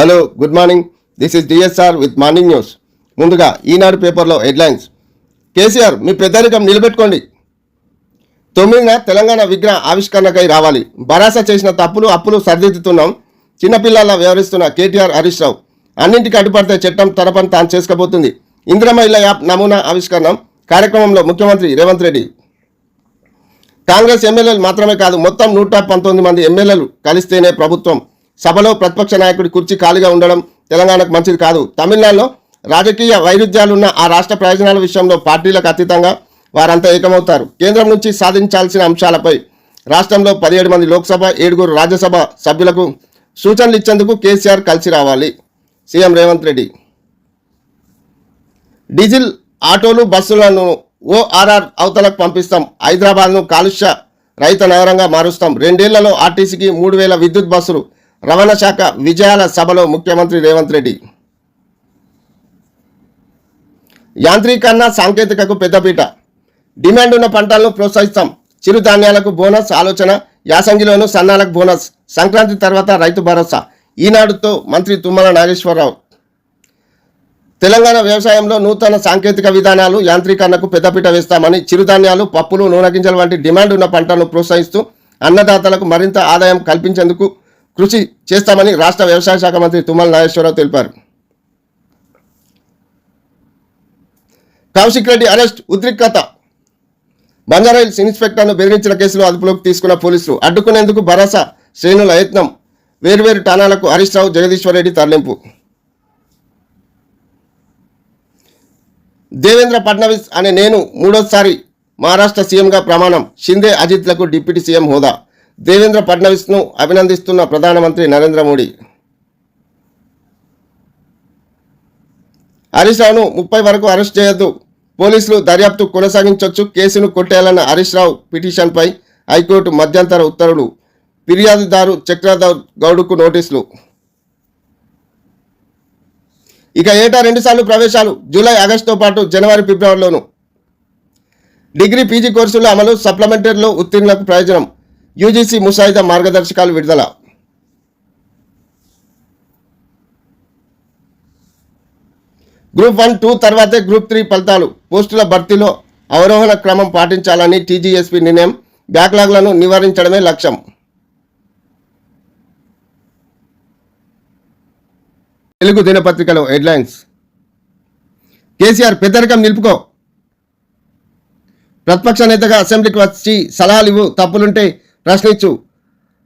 Hello good morning this is DSR with morning news Eenadu ఈనాడు పేపర్లో headlines. KCR మీ పెద్దరికం నిలబెట్టుకోండి. తొమ్మిదిన తెలంగాణ విగ్రహ ఆవిష్కరణకై రావాలి. భరాసా చేసిన తప్పులు అప్పులు సరిదిద్దుతున్నాం. చిన్నపిల్లల వ్యవహరిస్తున్న కేటీఆర్ హరీష్ రావు. అన్నింటికి అడ్డుపడితే చట్టం తరపని తాను చేసుకోబోతుంది ఇందిరమ్మ ఇళ్ళ యాప్ నమూనా ఆవిష్కరణ కార్యక్రమంలో ముఖ్యమంత్రి రేవంత్ రెడ్డి. కాంగ్రెస్ ఎమ్మెల్యేలు మాత్రమే కాదు మొత్తం నూట పంతొమ్మిది మంది ఎమ్మెల్యేలు కలిస్తేనే ప్రభుత్వం. సభలో ప్రతిపక్ష నాయకుడి కుర్చీ ఖాళీగా ఉండడం తెలంగాణకు మంచిది కాదు. తమిళనాడులో రాజకీయ వైరుధ్యాలున్న ఆ రాష్ట్ర ప్రయోజనాల విషయంలో పార్టీలకు అతీతంగా వారంతా ఏకమవుతారు. కేంద్రం నుంచి సాధించాల్సిన అంశాలపై రాష్ట్రంలో పదిహేడు మంది లోక్సభ ఏడుగురు రాజ్యసభ సభ్యులకు సూచనలు ఇచ్చేందుకు కేసీఆర్ కలిసి రావాలి. సీఎం రేవంత్ రెడ్డి. డీజిల్ ఆటోలు బస్సులను ఓఆర్ఆర్ అవతలకు పంపిస్తాం. హైదరాబాద్ను కాలుష్య రహిత నగరంగా మారుస్తాం. రెండేళ్ళలో ఆర్టీసీకి మూడు వేల విద్యుత్ బస్సులు రవాణా శాఖ విజయాల సభలో ముఖ్యమంత్రి రేవంత్ రెడ్డి. యాంత్రీకరణ సాంకేతికకు పెద్దపీట. డిమాండ్ ఉన్న పంటలను ప్రోత్సహిస్తాం. చిరుధాన్యాలకు బోనస్ ఆలోచన యాసంగిలోను సన్నాలకు బోనస్. సంక్రాంతి తర్వాత రైతు భరోసా. ఈనాడుతో మంత్రి తుమ్మల నాగేశ్వరరావు. తెలంగాణ వ్యవసాయంలో నూతన సాంకేతిక విధానాలు యాంత్రీకరణకు పెద్దపీట వేస్తామని చిరుధాన్యాలు పప్పులు నూనె గింజలు వంటి డిమాండ్ ఉన్న పంటలను ప్రోత్సహిస్తూ అన్నదాతలకు మరింత ఆదాయం కల్పించేందుకు కృషి చేస్తామని రాష్ట్ర వ్యవసాయ శాఖ మంత్రి తుమ్మల నాగేశ్వరరావు తెలిపారు. కౌశిక్ రెడ్డి అరెస్ట్ ఉద్రిక్తత. బంజారాయిల్స్ ఇన్స్పెక్టర్ను బెదిరించిన కేసులో అదుపులోకి తీసుకున్న పోలీసులు అడ్డుకునేందుకు భరోసా శ్రేణుల యత్నం వేర్వేరు ఠాణాలకు హరీష్ రావు జగదీశ్వర్ రెడ్డి తరలింపు. దేవేంద్ర ఫడ్నవీస్ అనే నేను మూడోసారి మహారాష్ట్ర సీఎంగా ప్రమాణం షిందే అజిత్లకు డిప్యూటీ సీఎం హోదా. దేవేంద్ర ఫడ్నవీస్ను అభినందిస్తున్న ప్రధానమంత్రి నరేంద్ర మోడీ. హరీష్ రావును ముప్పై వరకు అరెస్ట్ చేయొద్దు. పోలీసులు దర్యాప్తు కొనసాగించవచ్చు కేసును కొట్టేయాలన్న హరీష్ రావు పిటిషన్పై హైకోర్టు మధ్యంతర ఉత్తర్వులు. ఫిర్యాదుదారు చక్రధర్ గౌడ్కు నోటీసులు. ఇక ఏటా రెండుసార్లు ప్రవేశాలు జూలై ఆగస్టుతో పాటు జనవరి ఫిబ్రవరిలోను. డిగ్రీ పీజీ కోర్సుల అమలు సప్లిమెంటరీలో ఉత్తీర్ణులకు ప్రయోజనం. యూజీసీ ముసాయిదా మార్గదర్శకాలు విడుదల. గ్రూప్ వన్ టూ తర్వాతే గ్రూప్ త్రీ ఫలితాలు. పోస్టుల భర్తీలో అవరోహణ క్రమం పాటించాలని టీజీఎస్పీ నిర్ణయం. బ్యాక్లాగ్లను నివారించడమే లక్ష్యం. తెలుగు దినపత్రికలో హెడ్లైన్స్. కేసీఆర్ పెద్దరికం నిలుపుకో. ప్రతిపక్ష నేతగా అసెంబ్లీకి వచ్చి సలహాలు ఇవ్వు తప్పులుంటే ప్రశ్నించు.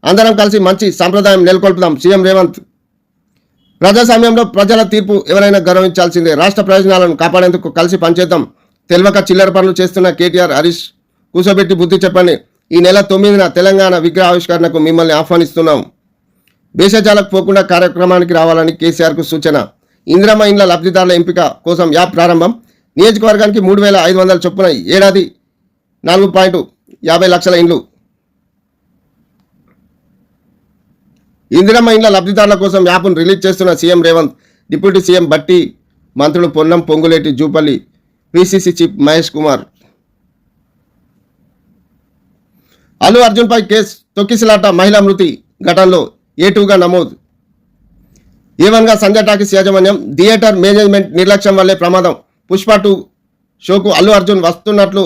అందరం కలిసి మంచి సాంప్రదాయం నెలకొల్పుదాం సీఎం రేవంత్. ప్రజాస్వామ్యంలో ప్రజల తీర్పు ఎవరైనా గౌరవించాల్సిందే. రాష్ట్ర ప్రయోజనాలను కాపాడేందుకు కలిసి పనిచేద్దాం. తెలివక చిల్లర పనులు చేస్తున్న కేటీఆర్ హరీష్ కూసోబెట్టి బుద్ధి చెప్పండి. ఈ నెల తొమ్మిదిన తెలంగాణ విగ్రహ ఆవిష్కరణకు మిమ్మల్ని ఆహ్వానిస్తున్నాం. భేషజాలకు పోకుండా కార్యక్రమానికి రావాలని కేసీఆర్కు సూచన. ఇందిరమ్మ ఇండ్ల లబ్ధిదారుల ఎంపిక కోసం యాప్ ప్రారంభం. నియోజకవర్గానికి మూడు వేల ఐదు వందల చొప్పున ఏడాది నాలుగు పాయింట్ యాభై లక్షల ఇండ్లు. ఇందిరమ్మ ఇండ్ల లబ్ధిదారుల కోసం యాప్ను రిలీజ్ చేస్తున్న CM Revanth deputy CM Bhatti మంత్రులు పొన్నం పొంగులేటి జూపల్లి పిసిసి చీఫ్ మహేష్ కుమార్. అల్లు అర్జున్పై కేసు తొక్కిసలాట మహిళా మృతి ఘటనలో ఏటూగా నమోదు. ఏవంగా సంజయ్ టాకీస్ యాజమాన్యం థియేటర్ మేనేజ్మెంట్ నిర్లక్ష్యం వల్లే ప్రమాదం. పుష్ప టూ షోకు అల్లు అర్జున్ వస్తున్నట్లు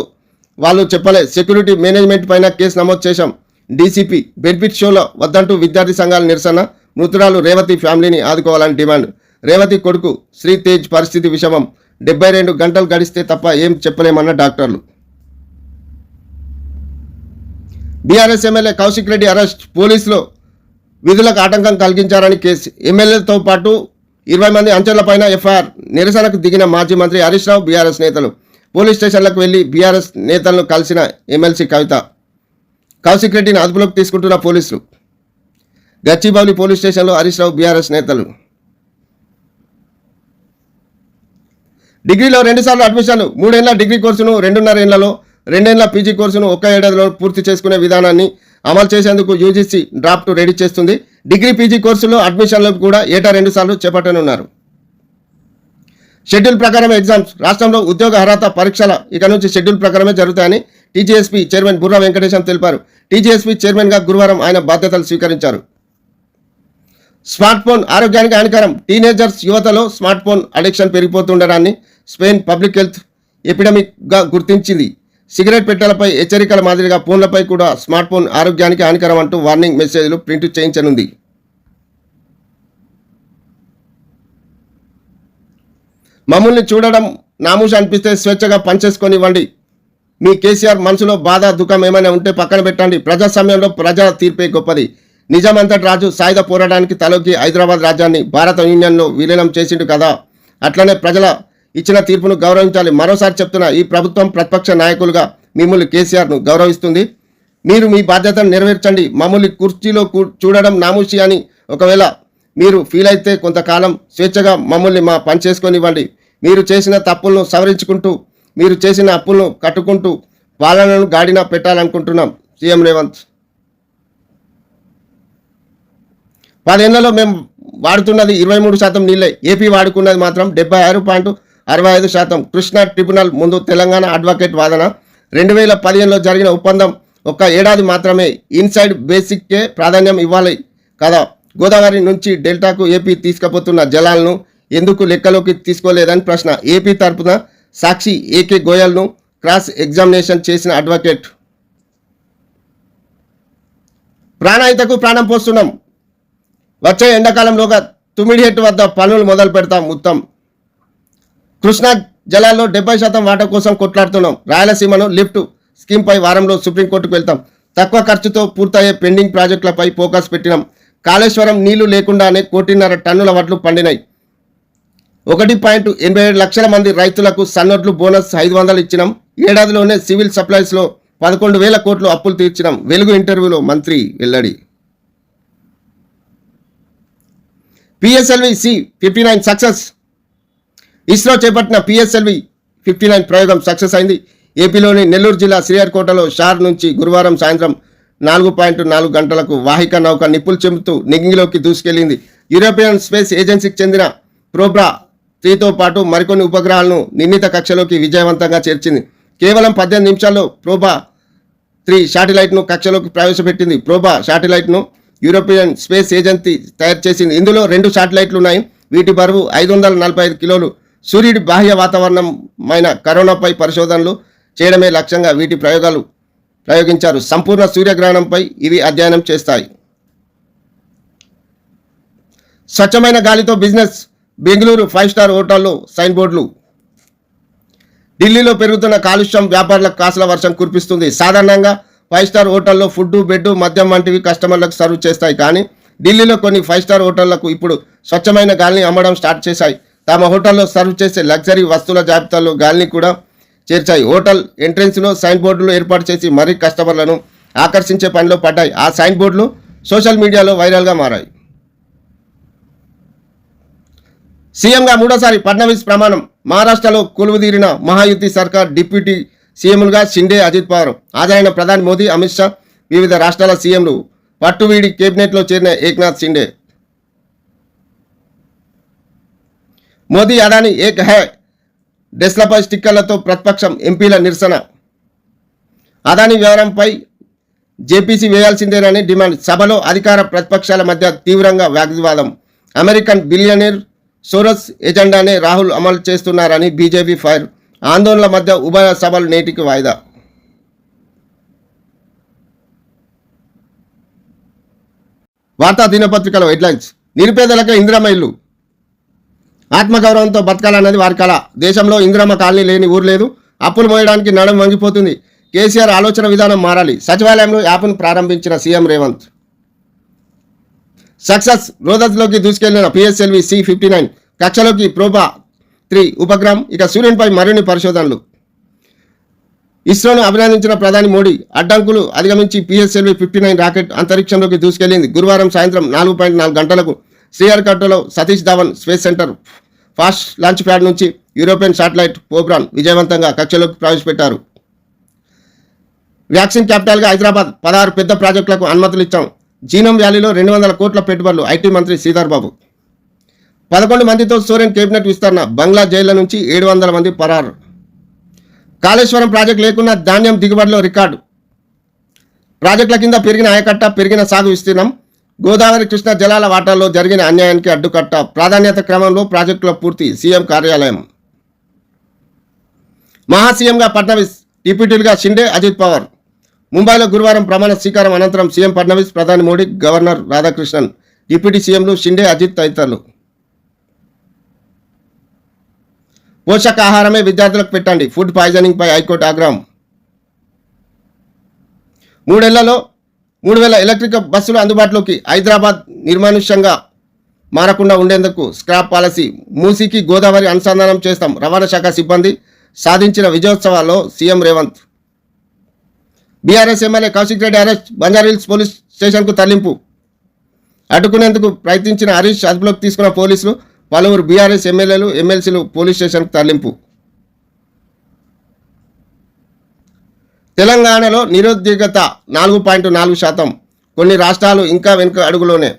వాళ్ళు చెప్పలే. సెక్యూరిటీ మేనేజ్మెంట్ పైన కేసు నమోదు చేశాం. డీసీపీ బెనిఫిట్ షోలో వద్దంటూ విద్యార్థి సంఘాల నిరసన మృతురాలు రేవతి ఫ్యామిలీని ఆదుకోవాలని డిమాండ్. రేవతి కొడుకు శ్రీ తేజ్ పరిస్థితి విషమం. డెబ్బై రెండు గంటలు గడిస్తే తప్ప ఏం చెప్పలేమన్న డాక్టర్లు. BRS MLA Kaushik Reddy arrest. పోలీసులు విధులకు ఆటంకం కలిగించారని కేసు. ఎమ్మెల్యేతో పాటు ఇరవై మంది అంచెలపైన ఎఫ్ఐఆర్. నిరసనకు దిగిన మాజీ మంత్రి హరీష్ రావు బీఆర్ఎస్ నేతలు. పోలీస్ స్టేషన్లకు వెళ్ళి బీఆర్ఎస్ నేతలను కలిసిన ఎమ్మెల్సీ కవిత. కౌశిక్ రెడ్డిని అదుపులోకి తీసుకుంటున్న పోలీసులు. గచ్చిబౌలి పోలీస్ స్టేషన్లో హరీష్ రావు బీఆర్ఎస్ నేతలు. డిగ్రీలో రెండుసార్లు అడ్మిషన్లు మూడేళ్ళ డిగ్రీ కోర్సును రెండున్నర ఏళ్ళలో రెండేళ్ళ పీజీ కోర్సును ఒక్క ఏడాదిలో పూర్తి చేసుకునే విధానాన్ని అమలు చేసేందుకు యూజీసీ డ్రాఫ్ట్ రెడీ చేస్తుంది. డిగ్రీ పీజీ కోర్సులో అడ్మిషన్లు కూడా ఏటా రెండుసార్లు చేపట్టనున్నారు. షెడ్యూల్ ప్రకారం ఎగ్జామ్స్. రాష్ట్రంలో ఉద్యోగ అర్హత పరీక్షల ఇక నుంచి షెడ్యూల్ ప్రకారమే జరుగుతాయని టీజీఎస్పీ చైర్మన్ బుర్రా వెంకటేశం తెలిపారు. టీజీఎస్పీ చైర్మన్గా గురువారం ఆయన బాధ్యతలు స్వీకరించారు. స్మార్ట్ ఫోన్ ఆరోగ్యానికి హానికరం. టీనేజర్స్ యువతలో స్మార్ట్ ఫోన్ అడిక్షన్ పెరిగిపోతుండడాన్ని స్పెయిన్ పబ్లిక్ హెల్త్ ఎపిడమిక్గా గుర్తించింది. సిగరెట్ పెట్టెలపై హెచ్చరికల మాదిరిగా ఫోన్లపై కూడా స్మార్ట్ ఫోన్ ఆరోగ్యానికి హానికరం అంటూ వార్నింగ్ మెసేజ్లు ప్రింట్ చేయించనుంది. మమ్మల్ని చూడడం నామూష అనిపిస్తే స్వేచ్ఛగా పనిచేసుకొని ఇవ్వండి మీ కేసీఆర్ మనసులో బాధ దుఃఖం ఏమైనా ఉంటే పక్కన పెట్టండి. ప్రజాస్వామ్యంలో ప్రజా తీర్పే గొప్పది. నిజామంతటి రాజు సాయుధ పోరాటానికి తలొగ్గి హైదరాబాద్ రాజ్యాన్ని భారత యూనియన్లో విలీనం చేసిండు కదా. అట్లనే ప్రజల ఇచ్చిన తీర్పును గౌరవించాలి. మరోసారి చెప్తున్న ఈ ప్రభుత్వం ప్రతిపక్ష నాయకులుగా మిమ్మల్ని కేసీఆర్ను గౌరవిస్తుంది. మీరు మీ బాధ్యతను నెరవేర్చండి. మమ్మల్ని కుర్చీలో కూ- చూడడం నామూషి అని ఒకవేళ మీరు ఫీల్ అయితే కొంతకాలం స్వేచ్ఛగా మమ్మల్ని మా పని చేసుకొనివ్వండి. మీరు చేసిన తప్పులను సవరించుకుంటూ మీరు చేసిన అప్పులను కట్టుకుంటూ పాలనను గాడిన పెట్టాలనుకుంటున్నాం. సీఎం రేవంత్. పదేళ్ళలో మేము వాడుతున్నది ఇరవై మూడు శాతం నీళ్ళే. ఏపీ వాడుకున్నది మాత్రం డెబ్బై ఆరు పాయింట్ అరవై ఐదు శాతం. కృష్ణా ట్రిబ్యునల్ ముందు తెలంగాణ అడ్వకేట్ వాదన. రెండు వేల పదిహేనులో జరిగిన ఒప్పందం ఒక్క ఏడాది మాత్రమే ఇన్సైడ్ బేసిక్కే ప్రాధాన్యం ఇవ్వాలి కదా. గోదావరి నుంచి డెల్టాకు ఏపీ తీసుకుపోతున్న జలాలను ఎందుకు లెక్కలోకి తీసుకోలేదని ప్రశ్న. ఏపీ తరపున సాక్షి ఏకే గోయల్ను క్రాస్ ఎగ్జామినేషన్ చేసిన అడ్వకేట్. ప్రాణాయితకు ప్రాణం పోస్తున్నాం. వచ్చే ఎండాకాలంలోగా తుమిడిహెట్టు వద్ద పనులు మొదలు పెడతాం మొత్తం కృష్ణా జలాల్లో డెబ్బై శాతం వాటా కోసం కొట్లాడుతున్నాం. రాయలసీమను లిఫ్ట్ స్కీమ్పై వారంలో సుప్రీంకోర్టుకు వెళ్తాం. తక్కువ ఖర్చుతో పూర్తయ్యే పెండింగ్ ప్రాజెక్టులపై ఫోకస్ పెట్టినాం. కాళేశ్వరం నీళ్ళు లేకుండానే కోటిన్నర టన్నుల వడ్లు పండినాయి. ఒకటి పాయింట్ ఎనభై ఏడు లక్షల మంది రైతులకు సన్నోట్లు బోనస్ ఐదు వందలు ఇచ్చినాం. ఏడాదిలోనే సివిల్ సప్లైస్లో పదకొండు వేల కోట్లు అప్పులు తీర్చినాం. వెలుగు ఇంటర్వ్యూలో మంత్రి వెల్లడి. PSLV C fifty nine success. ISRO చేపట్టిన పిఎస్ఎల్వి ఫిఫ్టీ నైన్ ప్రయోగం సక్సెస్ అయింది. ఏపీలోని నెల్లూరు జిల్లా శ్రీహరికోటలో షార్ నుంచి గురువారం సాయంత్రం నాలుగు పాయింట్ నాలుగు గంటలకు వాహిక నౌక నిప్పులు చెబుతూ నింగిలోకి దూసుకెళ్ళింది యూరోపియన్ స్పేస్ ఏజెన్సీకి చెందిన ప్రోబ్రా త్రీతో పాటు మరికొన్ని ఉపగ్రహాలను నిర్ణీత కక్షలోకి విజయవంతంగా చేర్చింది. కేవలం పద్దెనిమిది నిమిషాల్లో ప్రోబా త్రీ శాటిలైట్ను కక్షలోకి ప్రవేశపెట్టింది. ప్రోబా శాటిలైట్ను యూరోపియన్ స్పేస్ ఏజెన్సీ తయారు చేసింది. ఇందులో రెండు శాటిలైట్లు ఉన్నాయి వీటి బరువు ఐదు వందల నలభై ఐదు కిలోలు. సూర్యుడి బాహ్య వాతావరణమైన కరోనాపై పరిశోధనలు చేయడమే లక్ష్యంగా వీటి ప్రయోగాలు ప్రయోగించారు. సంపూర్ణ సూర్యగ్రహణంపై ఇవి అధ్యయనం చేస్తాయి. స్వచ్ఛమైన గాలితో బిజినెస్ బెంగళూరు ఫైవ్ స్టార్ హోటల్లో సైన్ బోర్డులు. ఢిల్లీలో పెరుగుతున్న కాలుష్యం వ్యాపారులకు కాసుల వర్షం కురిపిస్తుంది. సాధారణంగా ఫైవ్ స్టార్ హోటల్లో ఫుడ్ బెడ్ మద్యం వంటివి కస్టమర్లకు సర్వ్ చేస్తాయి. కానీ ఢిల్లీలో కొన్ని ఫైవ్ స్టార్ హోటళ్ళకు ఇప్పుడు స్వచ్ఛమైన గాలిని అమ్మడం స్టార్ట్ చేశాయి. తమ హోటల్లో సర్వ్ చేసే లగ్జరీ వస్తువుల జాబితాలో గాలిని కూడా చేర్చాయి. హోటల్ ఎంట్రెన్స్లో సైన్ బోర్డులు ఏర్పాటు చేసి మరీ కస్టమర్లను ఆకర్షించే పనిలో పడ్డాయి. ఆ సైన్ బోర్డులు సోషల్ మీడియాలో వైరల్గా మారాయి. సీఎంగా మూడోసారి ఫడ్నవీస్ ప్రమాణం. మహారాష్ట్రలో కొలువుదీరిన మహాయుతి సర్కార్ డిప్యూటీ సీఎంలుగా షిండే అజిత్ పవార్ హాజరైన ప్రధాని మోదీ అమిత్ షా వివిధ రాష్ట్రాల సీఎంలు పట్టువీడి కేబినెట్లో చేరిన ఏక్నాథ్ షిండే. మోదీ అదాని ఏక్ హై డెస్లపై స్టిక్కర్లతో ప్రతిపక్షం ఎంపీల నిరసన. అదాని వ్యవహారంపై జేపీసీ వేయాల్సిందేనని డిమాండ్. సభలో అధికార ప్రతిపక్షాల మధ్య తీవ్రంగా వాగ్వివాదం అమెరికన్ బిలియనీర్ సూరత్ ఎజెండానే రాహుల్ అమలు చేస్తున్నారని బీజేపీ ఫైర్ ఆందోళనల మధ్య ఉభయ సభలు నేటికి వాయిదా. వార్తా దినపత్రికలో హెడ్లైన్స్ నిరుపేదలకు ఇందిరమ్మ ఇల్లు. ఆత్మగౌరవంతో బతకాలన్నది వారి కళ. దేశంలో ఇందిరమ్మ కాలనీ లేని ఊరు లేదు. అప్పులు మోయడానికి నడం వంగిపోతుంది. కేసీఆర్ ఆలోచన విధానం మారాలి. సచివాలయంలో యాప్ను ప్రారంభించిన సీఎం రేవంత్. సక్సెస్ రోదత్లోకి దూసుకెళ్ళిన పిఎస్ఎల్వి సి ఫిఫ్టీ నైన్ కక్షలోకి ప్రోబా త్రీ ఉపగ్రహం ఇక సూర్యునిపై మరిన్ని పరిశోధనలు. ఇస్రోను అభినందించిన ప్రధాని మోడీ అడ్డంకులు అధిగమించి పిఎస్ఎల్వి ఫిఫ్టీ నైన్ రాకెట్ అంతరిక్షంలోకి దూసుకెళ్ళింది. గురువారం సాయంత్రం నాలుగు పాయింట్ నాలుగు గంటలకు శ్రీహరికట్టలో Satish Dhawan space centre first launch pad నుంచి యూరోపియన్ శాటిలైట్ పోబ్రాన్ విజయవంతంగా కక్షలోకి ప్రవేశపెట్టారు. వ్యాక్సిన్ క్యాపిటల్గా హైదరాబాద్ పదహారు పెద్ద ప్రాజెక్టులకు అనుమతులు ఇచ్చాం. జీనోమ్ వ్యాలీలో రెండు వందల కోట్ల పెట్టుబడులు ఐటీ మంత్రి శ్రీధర్ బాబు. పదకొండు మందితో సోరెన్ కేబినెట్ విస్తరణ బంగ్లా జైళ్ళ నుంచి ఏడు వందల మంది పరారు. కాళేశ్వరం ప్రాజెక్టు లేకున్నా ధాన్యం దిగుబడిలో రికార్డు. ప్రాజెక్టుల కింద పెరిగిన ఆయకట్ట పెరిగిన సాగు విస్తీర్ణం. గోదావరి కృష్ణా జలాల వాటాల్లో జరిగిన అన్యాయానికి అడ్డుకట్ట. ప్రాధాన్యత క్రమంలో ప్రాజెక్టుల పూర్తి సీఎం కార్యాలయం. మహాసీఎంగా ఫడ్నవీస్ డిప్యూటీలుగా షిండే అజిత్ పవార్. ముంబైలో గురువారం ప్రమాణ స్వీకారం అనంతరం సీఎం ఫడ్నవీస్ ప్రధాని మోడీ గవర్నర్ రాధాకృష్ణన్ డిప్యూటీ సీఎంలు షిండే అజిత్ తదితరులు. పోషకాహారమే విద్యార్థులకు పెట్టండి. ఫుడ్ పాయిజనింగ్ పై హైకోర్టు ఆగ్రహం. మూడేళ్ళలో మూడు వేల ఎలక్ట్రిక్ బస్సులు అందుబాటులోకి హైదరాబాద్ నిర్మానుష్యంగా మారకుండా ఉండేందుకు స్క్రాప్ పాలసీ మూసీకి గోదావరి అనుసంధానం చేస్తాం రవాణా శాఖ సిబ్బంది సాధించిన విజయోత్సవాల్లో CM Revanth. BRS MLA Kaushik Reddy arrest Banjara Hills police స్టేషన్కు తరలింపు. అడ్డుకునేందుకు ప్రయత్నించిన హరీష్ అదుపులోకి తీసుకున్న పోలీసులు పలువురు బీఆర్ఎస్ ఎమ్మెల్యేలు ఎమ్మెల్సీలు పోలీస్ స్టేషన్కు తరలింపు. తెలంగాణలో నిరుద్యోగత నాలుగు పాయింట్ నాలుగు శాతం. కొన్ని రాష్ట్రాలు ఇంకా వెనుక అడుగులోనే.